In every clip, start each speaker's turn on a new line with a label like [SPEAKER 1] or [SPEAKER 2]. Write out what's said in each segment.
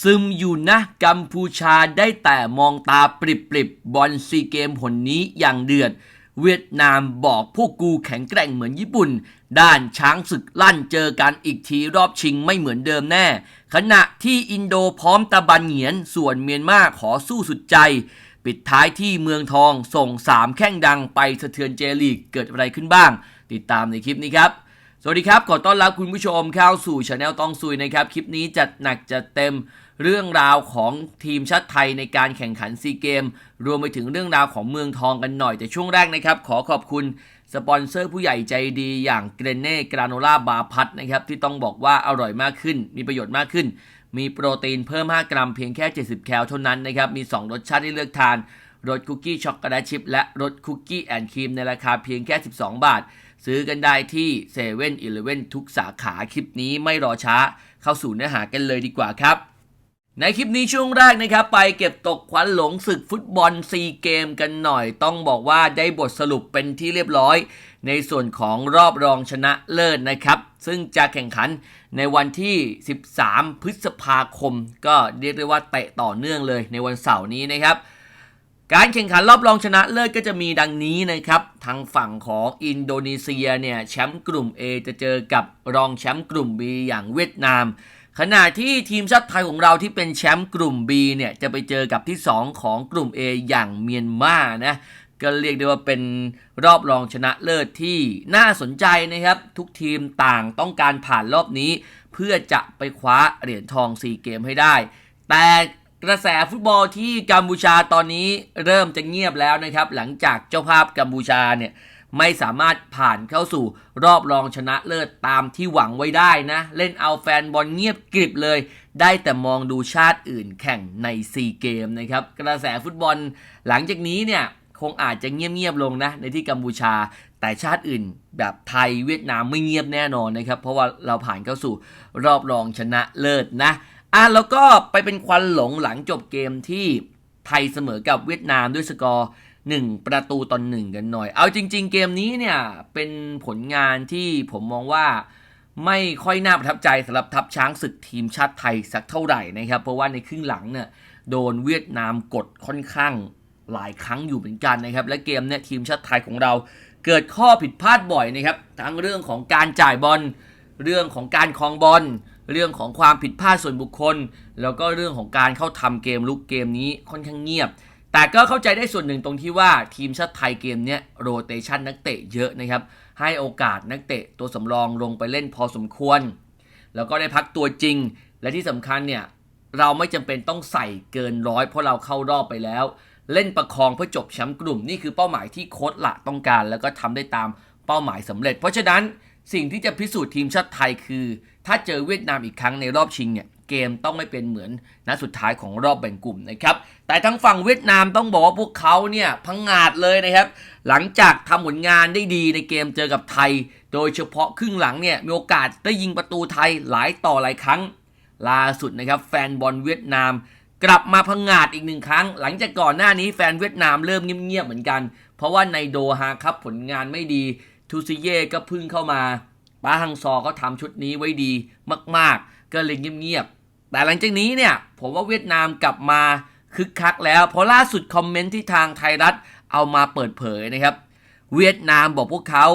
[SPEAKER 1] ซึมอยู่นะกัมพูชาได้แต่มองตาปริบปริบบอลซีเกมผลนี้อย่างเดือด เวียดนามบอกพวกกูแข็งแกร่งเหมือนญี่ปุ่น ด้านช้างศึกลั่นเจอกันอีกทีรอบชิงไม่เหมือนเดิมแน่ ขณะที่อินโดพร้อมตะบันเหงียนส่วนเมียนมาขอสู้สุดใจ ปิดท้ายที่เมืองทองส่ง3แข้งดังไปสะเทือนเจลีกเกิดอะไรขึ้นบ้าง ติดตามในคลิปนี้ครับ สวัสดีครับ ขอต้อนรับคุณผู้ชมเข้าสู่ช anel ต้องซุยนะครับ คลิปนี้จัดหนักจัดเต็มเรื่องราวของทีมชาติไทยในการแข่งขันซีเกม รวมไปถึงเรื่องราวของเมืองทองกันหน่อย แต่ช่วงแรกนะครับ ขอขอบคุณสปอนเซอร์ผู้ใหญ่ใจดีอย่างเกรเน่กราโนล่าบาพัทนะครับ ที่ต้องบอกว่าอร่อยมากขึ้น มีประโยชน์มากขึ้น มีโปรตีนเพิ่ม 5 กรัมเพียงแค่ 70 แคลเท่านั้นนะครับ มี 2 รสชาติให้เลือกทานรสคุกกี้ช็อกโกแลตชิพและรสคุกกี้แอนด์ครีมในราคาเพียงแค่ 12 บาท ซื้อกันได้ที่7 e เ e ่ e อทุกสาขาคลิปนี้ไม่รอช้า เข้าสู่เนื้อหากันเลยดีกว่าครับ ในคลิปนี้ช่วงแรกนะครับ ไปเก็บตกขวัญหลงศึกฟุตบอลซีเกมกันหน่อย ต้องบอกว่าได้บทสรุปเป็นที่เรียบร้อย ในส่วนของรอบรองชนะเลิศนะครับ ซึ่งจะแข่งขันในวันที่ 13 พฤษภาคม ก็เรียกได้ว่าเตะต่อเนื่องเลยในวันเสาร์นี้นะครับ การแข่งขันรอบรองชนะเลิศก็จะมีดังนี้นะครับ ทางฝั่งของอินโดนีเซียเนี่ยแชมป์กลุ่ม A จะเจอกับรองแชมป์กลุ่ม B อย่างเวียดนาม ขณะที่ทีมชาติไทยของเราที่เป็นแชมป์กลุ่ม B เนี่ยจะไปเจอกับที่ 2 ของกลุ่ม A อย่างเมียนมานะก็เรียกได้ว่าเป็นรอบรองชนะเลิศที่น่าสนใจนะครับ ทุกทีมต่างต้องการผ่านรอบนี้ เพื่อจะไปคว้าเหรียญทองซีเกมให้ได้ แต่ กระแสฟุตบอลที่กัมพูชาตอนนี้เริ่มจะเงียบแล้วนะครับ หลังจากเจ้าภาพกัมพูชาเนี่ยไม่สามารถผ่านเข้าสู่รอบรองชนะเลิศตามที่หวังไว้ได้นะ เล่นเอาแฟนบอลเงียบกริบเลย ได้แต่มองดูชาติอื่นแข่งในซีเกมนะครับ กระแสฟุตบอลหลังจากนี้เนี่ยคงอาจจะเงียบๆลงนะในที่กัมพูชา แต่ชาติอื่นแบบไทยเวียดนามไม่เงียบแน่นอนนะครับ เพราะว่าเราผ่านเข้าสู่รอบรองชนะเลิศนะ อะแล้วก็ไปเป็นควันหลงหลังจบเกมที่ไทยเสมอกับเวียดนามด้วยสกอร์ 1 ประตูต่อหนึ่งกันหน่อย เอาจริง ๆ เกมนี้เนี่ยเป็นผลงานที่ผมมองว่าไม่ค่อยน่าประทับใจสำหรับทัพช้างศึกทีมชาติไทยสักเท่าไหร่นะครับ เพราะว่าในครึ่งหลังเนี่ยโดนเวียดนามกดค่อนข้างหลายครั้งอยู่เหมือนกันนะครับ และเกมเนี่ยทีมชาติไทยของเราเกิดข้อผิดพลาดบ่อยนะครับ ทั้งเรื่องของการจ่ายบอลเรื่องของการคลองบอล เรื่องของความผิดพลาดส่วนบุคคล แล้วก็เรื่องของการเข้าทำเกมลุกเกมนี้ค่อนข้างเงียบ แต่ก็เข้าใจได้ส่วนหนึ่งตรงที่ว่าทีมชาติไทยเกมนี้โรเตชันนักเตะเยอะนะครับ ให้โอกาสนักเตะตัวสำรองลงไปเล่นพอสมควร แล้วก็ได้พักตัวจริง และที่สำคัญเนี่ยเราไม่จำเป็นต้องใส่เกินร้อยเพราะเราเข้ารอบไปแล้ว เล่นประคองเพื่อจบแชมป์กลุ่มนี่คือเป้าหมายที่โค้ชละต้องการ แล้วก็ทำได้ตามเป้าหมายสำเร็จ เพราะฉะนั้นสิ่งที่จะพิสูจน์ทีมชาติไทยคือ ถ้าเจอเวียดนามอีกครั้งในรอบชิงเนี่ยเกมต้องไม่เป็นเหมือนนัดสุดท้ายของรอบแบ่งกลุ่มนะครับ แต่ทั้งฝั่งเวียดนามต้องบอกว่าพวกเขาเนี่ยพังงาดเลยนะครับ หลังจากทำผลงานได้ดีในเกมเจอกับไทย โดยเฉพาะครึ่งหลังเนี่ยมีโอกาสได้ยิงประตูไทยหลายต่อหลายครั้ง ล่าสุดนะครับแฟนบอลเวียดนาม กลับมาพังงาดอีกหนึ่งครั้ง หลังจากก่อนหน้านี้แฟนเวียดนามเริ่มเงียบๆเหมือนกัน เพราะว่าในโดฮาครับผลงานไม่ดีทูซิเย่ก็พึ่งเข้ามา ป้าฮังซอเขาทำชุดนี้ไว้ดีมากๆ ก็เลยเงียบๆ แต่หลังจากนี้เนี่ย ผมว่าเวียดนามกลับมาคึกคักแล้ว เพราะล่าสุดคอมเมนต์ที่ทางไทยรัฐเอามาเปิดเผยนะครับ เวียดนามบอกพวกเขา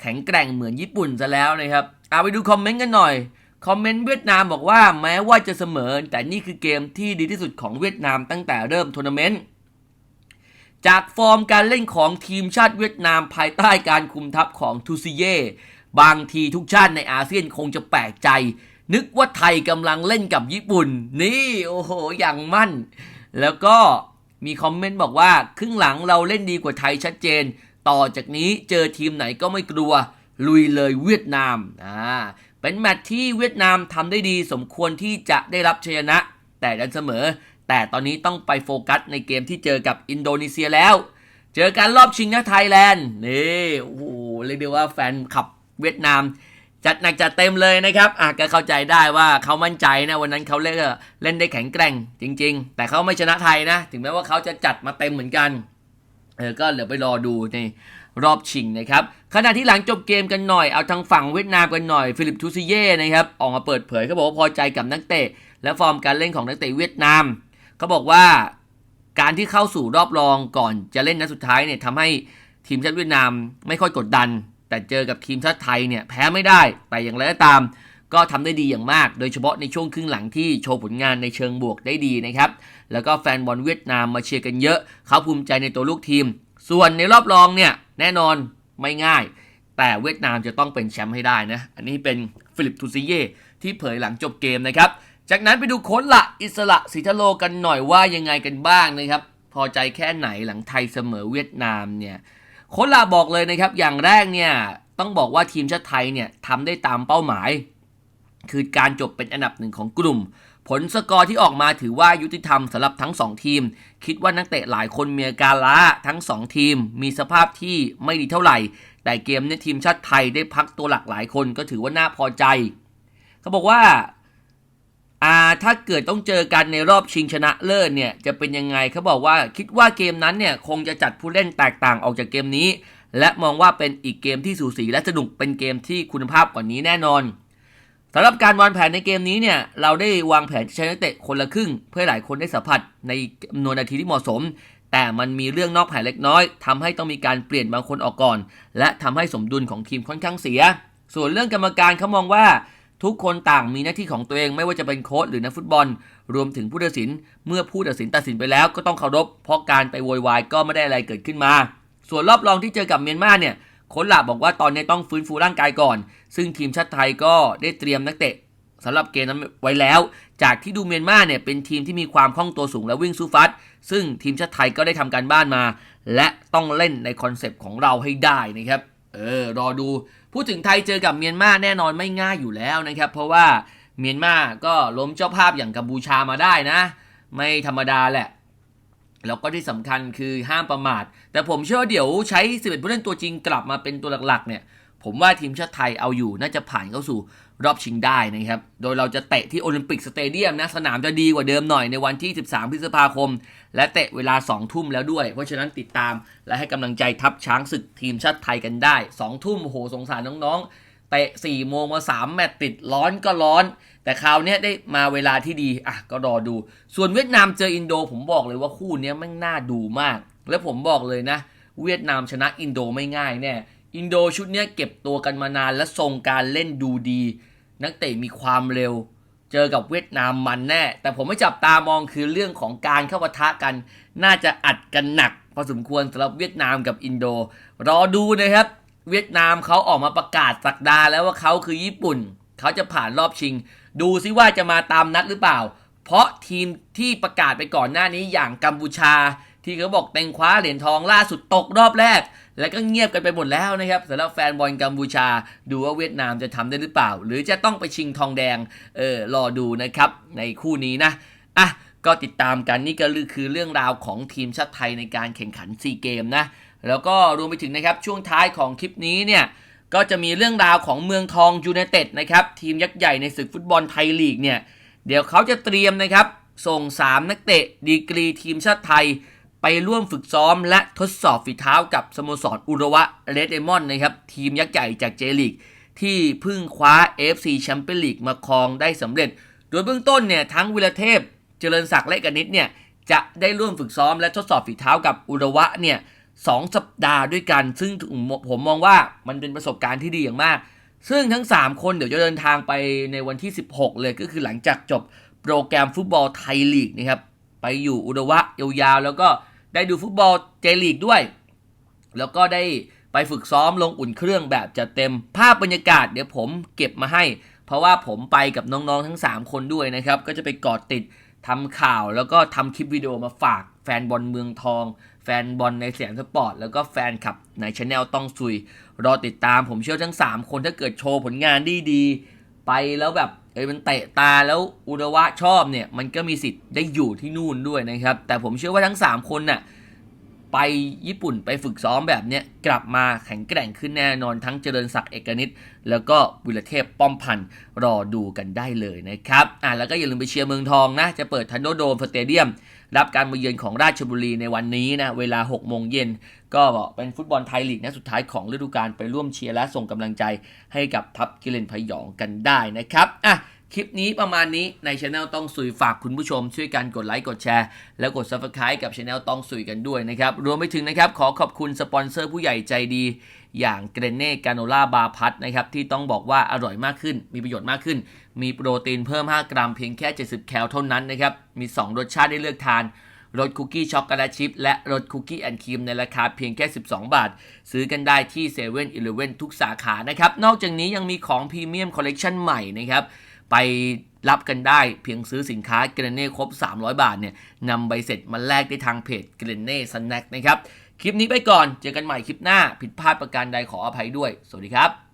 [SPEAKER 1] แข็งแกร่งเหมือนญี่ปุ่นซะแล้วนะครับเอาไปดูคอมเมนต์กันหน่อย คอมเมนต์เวียดนามบอกว่าแม้ว่าจะเสมอ แต่นี่คือเกมที่ดีที่สุดของเวียดนามตั้งแต่เริ่มทัวร์นาเมนต์จากฟอร์มการเล่นของทีมชาติเวียดนามภายใต้การคุมทัพของทูซิเย่ บางทีทุกชาติในอาเซียนคงจะแปลกใจ นึกว่าไทยกำลังเล่นกับญี่ปุ่น นี่โอ้โหอย่างมั่น แล้วก็มีคอมเมนต์บอกว่า ครึ่งหลังเราเล่นดีกว่าไทยชัดเจน ต่อจากนี้เจอทีมไหนก็ไม่กลัว ลุยเลยเวียดนามอ่าเป็นแมตช์ที่เวียดนามทำได้ดีสมควรที่จะได้รับชัยชนะ แต่ดันเสมอ แต่ตอนนี้ต้องไปโฟกัสในเกมที่เจอกับอินโดนีเซียแล้ว เจอกันรอบชิงนะไทยแลนด์นี่โอ้โหเรียกได้ว่าแฟนขับ เวียดนาม จัดหนักจัดเต็มเลยนะครับอะก็เข้าใจได้ว่าเขามั่นใจนะวันนั้นเขาเล่นเล่นได้แข็งแกร่งจริง ๆ แต่เขาไม่ชนะไทยนะ ถึงแม้ว่าเขาจะจัดมาเต็มเหมือนกันเออก็เดี๋ยวไปรอดูในรอบชิงนะครับขณะที่หลังจบเกมกันหน่อยเอาทางฝั่งเวียดนามกันหน่อยฟิลิปทูซิเย่นะครับออกมาเปิดเผยเขาบอกว่าพอใจกับนักเตะ และฟอร์มการเล่นของนักเตะเวียดนามเขาบอกว่าการที่เข้าสู่รอบรองก่อนจะเล่นนัดสุดท้ายเนี่ยทำให้ทีมชาติเวียดนามไม่ค่อยกดดัน แต่เจอกับทีมชาติไทยเนี่ยแพ้ไม่ได้ แต่อย่างไรก็ตาม ก็ทำได้ดีอย่างมาก โดยเฉพาะในช่วงครึ่งหลังที่โชว์ผลงานในเชิงบวกได้ดีนะครับ แล้วก็แฟนบอลเวียดนามมาเชียร์กันเยอะ เขาภูมิใจในตัวลูกทีม ส่วนในรอบรองเนี่ยแน่นอนไม่ง่าย แต่เวียดนามจะต้องเป็นแชมป์ให้ได้นะ อันนี้เป็นฟิลิปทูซิเย่ที่เผยหลังจบเกมนะครับ จากนั้นไปดูโค้ชละอิสระสิทธโลกันหน่อยว่ายังไงกันบ้างนะครับ พอใจแค่ไหนหลังไทยเสมอเวียดนามเนี่ย โค้ชละบอกเลยนะครับ อย่างแรกเนี่ยต้องบอกว่าทีมชาติไทยเนี่ยทำได้ตามเป้าหมาย คือการจบเป็นอันดับหนึ่งของกลุ่ม ผลสกอร์ที่ออกมาถือว่ายุติธรรมสำหรับทั้ง 2 ทีม คิดว่านักเตะหลายคนมีอาการล้าทั้ง 2 ทีม มีสภาพที่ไม่ดีเท่าไหร่ แต่เกมเนี้ทีมชาติไทยได้พักตัวหลักหลายคนก็ถือว่าน่าพอใจ เขาบอกว่า อ่าถ้าเกิดต้องเจอกันในรอบชิงชนะเลิศเนี่ยจะเป็นยังไงเขาบอกว่าคิดว่าเกมนั้นเนี่ยคงจะจัดผู้เล่นแตกต่างออกจากเกมนี้ และมองว่าเป็นอีกเกมที่สูสีและสนุกเป็นเกมที่คุณภาพกว่านี้แน่นอนสำหรับการวางแผนในเกมนี้เนี่ยเราได้วางแผนใช้นักเตะคนละครึ่ง เพื่อให้หลายคนได้สัมผัสในจำนวนนาทีที่เหมาะสม แต่มันมีเรื่องนอกแผนเล็กน้อยทำให้ต้องมีการเปลี่ยนบางคนออกก่อน และทำให้สมดุลของทีมค่อนข้างเสีย ส่วนเรื่องกรรมการเขามองว่า ทุกคนต่างมีหน้าที่ของตัวเองไม่ว่าจะเป็นโค้ชหรือนักฟุตบอล รวมถึงผู้ตัดสิน เมื่อผู้ตัดสินตัดสินไปแล้วก็ต้องเคารพ เพราะการไปโวยวายก็ไม่ได้อะไรเกิดขึ้นมา ส่วนรอบรองที่เจอกับเมียนมาเนี่ยโค้ชหลาบอกว่าตอนนี้ต้องฟื้นฟูร่างกายก่อน ซึ่งทีมชาติไทยก็ได้เตรียมนักเตะสำหรับเกมนั้นไว้แล้ว จากที่ดูเมียนมาเนี่ยเป็นทีมที่มีความคล่องตัวสูงและวิ่งสู้ฟัด ซึ่งทีมชาติไทยก็ได้ทำการบ้านมา และต้องเล่นในคอนเซปต์ของเราให้ได้นะครับ เออ รอดู พูดถึงไทยเจอกับเมียนมาแน่นอนไม่ง่ายอยู่แล้วนะครับ เพราะว่าเมียนมาก็ล้มเจ้าภาพอย่างกัมพูชามาได้นะ ไม่ธรรมดาแหละแล้วก็ที่สำคัญคือห้ามประมาท แต่ผมเชื่อว่าเดี๋ยวใช้11ผู้เล่นตัวจริงกลับมาเป็นตัวหลักๆเนี่ย ผมว่าทีมชาติไทยเอาอยู่น่าจะผ่านเข้าสู่ รอบชิงได้นะครับ โดยเราจะเตะที่โอลิมปิกสเตเดียมนะ สนามจะดีกว่าเดิมหน่อยในวันที่ 13 พฤษภาคม และเตะเวลา 2 ทุ่มแล้วด้วย เพราะฉะนั้นติดตามและให้กำลังใจทัพช้างศึกทีมชาติไทยกันได้ 2 ทุ่มโหสงสารน้องๆ เตะ 4 โมงมา 3 แมตช์ติดร้อนก็ร้อน แต่คราวนี้ได้มาเวลาที่ดี อะ ก็รอดู ส่วนเวียดนามเจออินโด ผมบอกเลยว่าคู่นี้แม่งน่าดูมาก และผมบอกเลยนะ เวียดนามชนะอินโดไม่ง่ายแน่ อินโดชุดนี้เก็บตัวกันมานานและทรงการเล่นดูดี นักเตะมีความเร็ว เจอกับเวียดนามมันแน่ แต่ผมไม่จับตามองคือเรื่องของการเข้าปะทะกัน น่าจะอัดกันหนักพอสมควรสำหรับเวียดนามกับอินโด รอดูนะครับ เวียดนามเขาออกมาประกาศสักดาแล้วว่าเขาคือญี่ปุ่น เขาจะผ่านรอบชิง ดูซิว่าจะมาตามนัดหรือเปล่า เพราะทีมที่ประกาศไปก่อนหน้านี้อย่างกัมพูชา ที่เขาบอกเต็งคว้าเหรียญทองล่าสุดตกรอบแรก แล้วก็เงียบกันไปหมดแล้วนะครับสำหรับแฟนบอลกัมพูชา ดูว่าเวียดนามจะทำได้หรือเปล่า หรือจะต้องไปชิงทองแดงเออรอดูนะครับในคู่นี้นะอะก็ติดตามกันนี่ก็คือเรื่องราวของทีมชาติไทยในการแข่งขันซีเกมนะแล้วก็รวมไปถึงนะครับช่วงท้ายของคลิปนี้เนี่ยก็จะมีเรื่องราวของเมืองทองยูไนเต็ดนะครับทีมยักษ์ใหญ่ในศึกฟุตบอลไทยลีกเนี่ยเดี๋ยวเขาจะเตรียมนะครับส่ง 3 นักเตะดีกรีทีมชาติไทย ไปร่วมฝึกซ้อมและทดสอบฝีเท้ากับสโมสรอุระวะเรดเดมอนนะครับ ทีมยักษ์ใหญ่จากเจลีก ที่เพึ่งคว้า FC แชมเปี้ยนลีกมาครองได้สำเร็จ โดยเบื้องต้นเนี่ยทั้งวิรเทพ เจริญศักดิ์และกนิษเนี่ยจะได้ร่วมฝึกซ้อมและทดสอบฝีเท้ากับอุระวะเนี่ยสองสัปดาห์ด้วยกัน ซึ่งผมมองว่ามันเป็นประสบการณ์ที่ดีอย่างมาก ซึ่งทั้ง 3 คนเดี๋ยวจะเดินทางไปในวันที่ 16 เลยก็คือหลังจากจบโปรแกรมฟุตบอลไทยลีกนะครับไปอยู่อุระวะยาวๆแล้วก็ ได้ดูฟุตบอลเจลีกด้วย แล้วก็ได้ไปฝึกซ้อมลงอุ่นเครื่องแบบจัดเต็มภาพบรรยากาศเดี๋ยวผมเก็บมาให้ เพราะว่าผมไปกับน้องๆทั้ง 3 คนด้วยนะครับ ก็จะไปกอดติดทำข่าวแล้วก็ทำคลิปวิดีโอมาฝากแฟนบอลเมืองทอง แฟนบอลในเสียงสปอร์ต แล้วก็แฟนคลับในช anel ต้องซุย รอติดตามผมเชื่อทั้ง 3 คนถ้าเกิดโชว์ผลงานดีดีๆไปแล้วแบบ เอ้ยมันเตะตาแล้วอุดวะชอบเนี่ย มันก็มีสิทธิ์ได้อยู่ที่นู่นด้วยนะครับ แต่ผมเชื่อว่าทั้ง 3 คนน่ะไปญี่ปุ่นไปฝึกซ้อมแบบเนี้ยกลับมาแข็งแกร่งขึ้นแน่นอนทั้งเจริญศักดิ์เอกนิตแล้วก็วิรเทพป้อมพันธ์รอดูกันได้เลยนะครับอะแล้วก็อย่าลืมไปเชียร์เมืองทองนะ จะเปิดทันโดโดมสเตเดียม รับการมาเยือนของราชบุรีในวันนี้นะเวลา6โมงเย็นก็เป็นฟุตบอลไทยลีกนะสุดท้ายของฤดูกาลไปร่วมเชียร์และส่งกำลังใจให้กับทัพกิเลนพยองกันได้นะครับอะ คลิปนี้ประมาณนี้ในช anel ต้องสุยฝากคุณผู้ชม ช่วยกันกดไลค์กดแชร์ แล้วกด subscribe กับช anel ต้องสุยกันด้วยนะครับ รวมไปถึงนะครับ ขอขอบคุณสปอนเซอร์ผู้ใหญ่ใจดี อย่างเกรเน่กาโนล่าบาร์พัทนะครับ ที่ต้องบอกว่าอร่อยมากขึ้น มีประโยชน์มากขึ้น มีโปรตีนเพิ่ม 5 กรัมเพียงแค่ 70 แคลเท่านั้นนะครับ มี 2 รสชาติให้เลือกทานรสคุกกี้ช็อกโกแลตชิพและรสคุกกี้แอนด์ครีมในราคาเพียงแค่ 12 บาท ซื้อกันได้ที่7 e เ e ่ e อทุกสาขานะครับ นอกจากนี้ยังมีของพรีเมียมคอลเลกชันใหม่นะครับ ไปรับกันได้เพียงซื้อสินค้าเกรเน่ครบ 300 บาทเนี่ยนำใบเสร็จมาแลกได้ทางเพจเกรเน่สแน็คนะครับ คลิปนี้ไปก่อน เจอกันใหม่คลิปหน้า ผิดพลาดประการใดขออภัยด้วย สวัสดีครับ